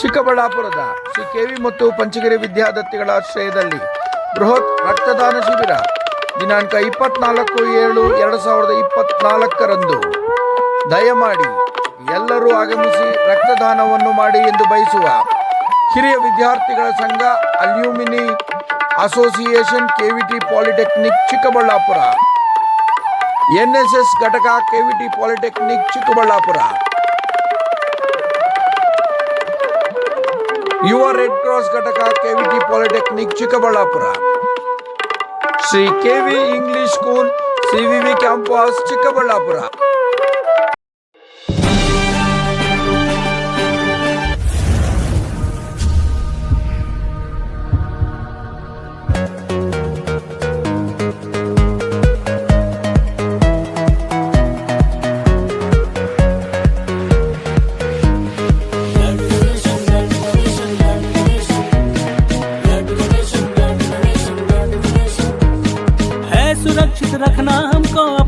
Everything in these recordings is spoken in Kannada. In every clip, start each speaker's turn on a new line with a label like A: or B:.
A: ಚಿಕ್ಕಬಳ್ಳಾಪುರದ ಶ್ರೀ ಕೆವಿ ಮತ್ತು ಪಂಚಗಿರಿ ವಿದ್ಯಾದತ್ತಿಗಳ ಆಶ್ರಯದಲ್ಲಿ ಬೃಹತ್ ರಕ್ತದಾನ ಶಿಬಿರ. ದಿನಾಂಕ ಇಪ್ಪತ್ನಾಲ್ಕು ಏಳು ಎರಡು ಸಾವಿರದ ಇಪ್ಪತ್ನಾಲ್ಕರಂದು. ದಯಮಾಡಿ ಎಲ್ಲರೂ ಆಗಮಿಸಿ ರಕ್ತದಾನವನ್ನು ಮಾಡಿ ಎಂದು ಬಯಸುವ ಹಿರಿಯ ವಿದ್ಯಾರ್ಥಿಗಳ ಸಂಘ alumni association KVT polytechnic Chikkaballapur. NSS ಘಟಕ ಕೆವಿಟಿ ಪಾಲಿಟೆಕ್ನಿಕ್ ಚಿಕ್ಕಬಳ್ಳಾಪುರ. ಯುವ ರೆಡ್ ಕ್ರಾಸ್ ಘಟಕ KVT polytechnic Chikkaballapur Shri KV English school
B: CVV campus Chikkaballapur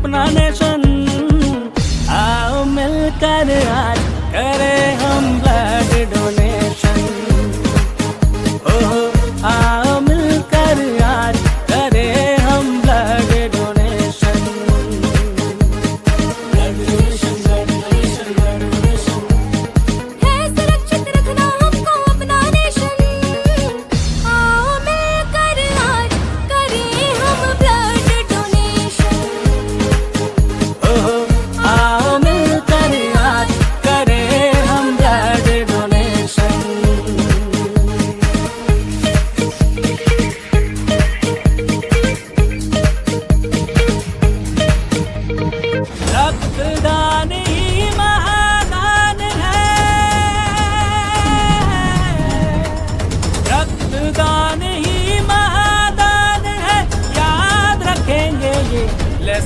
B: हमको अपना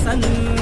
B: 三。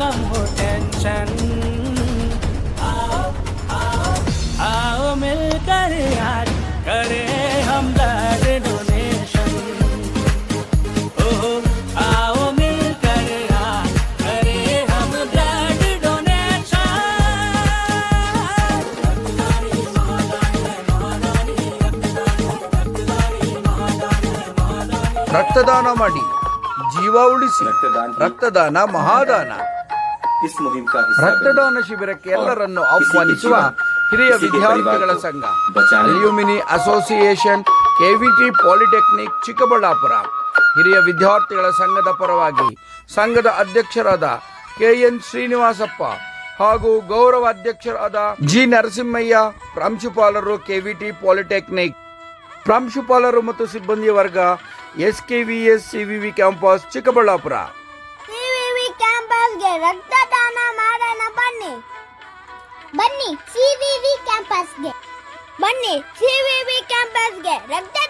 B: कम हो टेंशन आओ आओ आओ मिलकर यार करें हम ब्लड डोनेशन ओहो, आओ मिलकर यार करें हम ब्लड डोनेशन रक्तदान
A: ಮಾಡಿ ಜೀವ ಉಳಿಸಿ. ರಕ್ತದಾನ. ಮಹಾದಾನ. ರಕ್ತದಾನ ಶಿಬಿರಕ್ಕೆ ಎಲ್ಲರನ್ನು ಆಹ್ವಾನಿಸುವ ಹಿರಿಯ ವಿದ್ಯಾರ್ಥಿಗಳ ಸಂಘ. Alumni association KVT polytechnic Chikkaballapur. ಹಿರಿಯ ವಿದ್ಯಾರ್ಥಿಗಳ ಸಂಘದ ಪರವಾಗಿ ಸಂಘದ ಅಧ್ಯಕ್ಷರಾದ ಕೆ ಎನ್ ಶ್ರೀನಿವಾಸಪ್ಪ ಹಾಗೂ ಗೌರವ ಅಧ್ಯಕ್ಷರಾದ ಜಿ ನರಸಿಂಹಯ್ಯ ಪ್ರಾಂಶುಪಾಲರು ಕೆವಿಟಿ ಪಾಲಿಟೆಕ್ನಿಕ್. ಪ್ರಾಂಶುಪಾಲರು ಮತ್ತು ಸಿಬ್ಬಂದಿ ವರ್ಗ SKVS V campus Chikkaballapur
C: CVV ಕ್ಯಾಂಪಸ್ಗೆ ರಕ್ತದಾನ ಮಾಡೋಣ, ಬನ್ನಿ. ಬನ್ನಿ ಸಿವಿವಿ ಕ್ಯಾಂಪಸ್ಗೆ ಬನ್ನಿ ಸಿವಿವಿ ಕ್ಯಾಂಪಸ್ಗೆ ರಕ್ತದಾನ ಮಾಡೋಣ ಬನ್ನಿ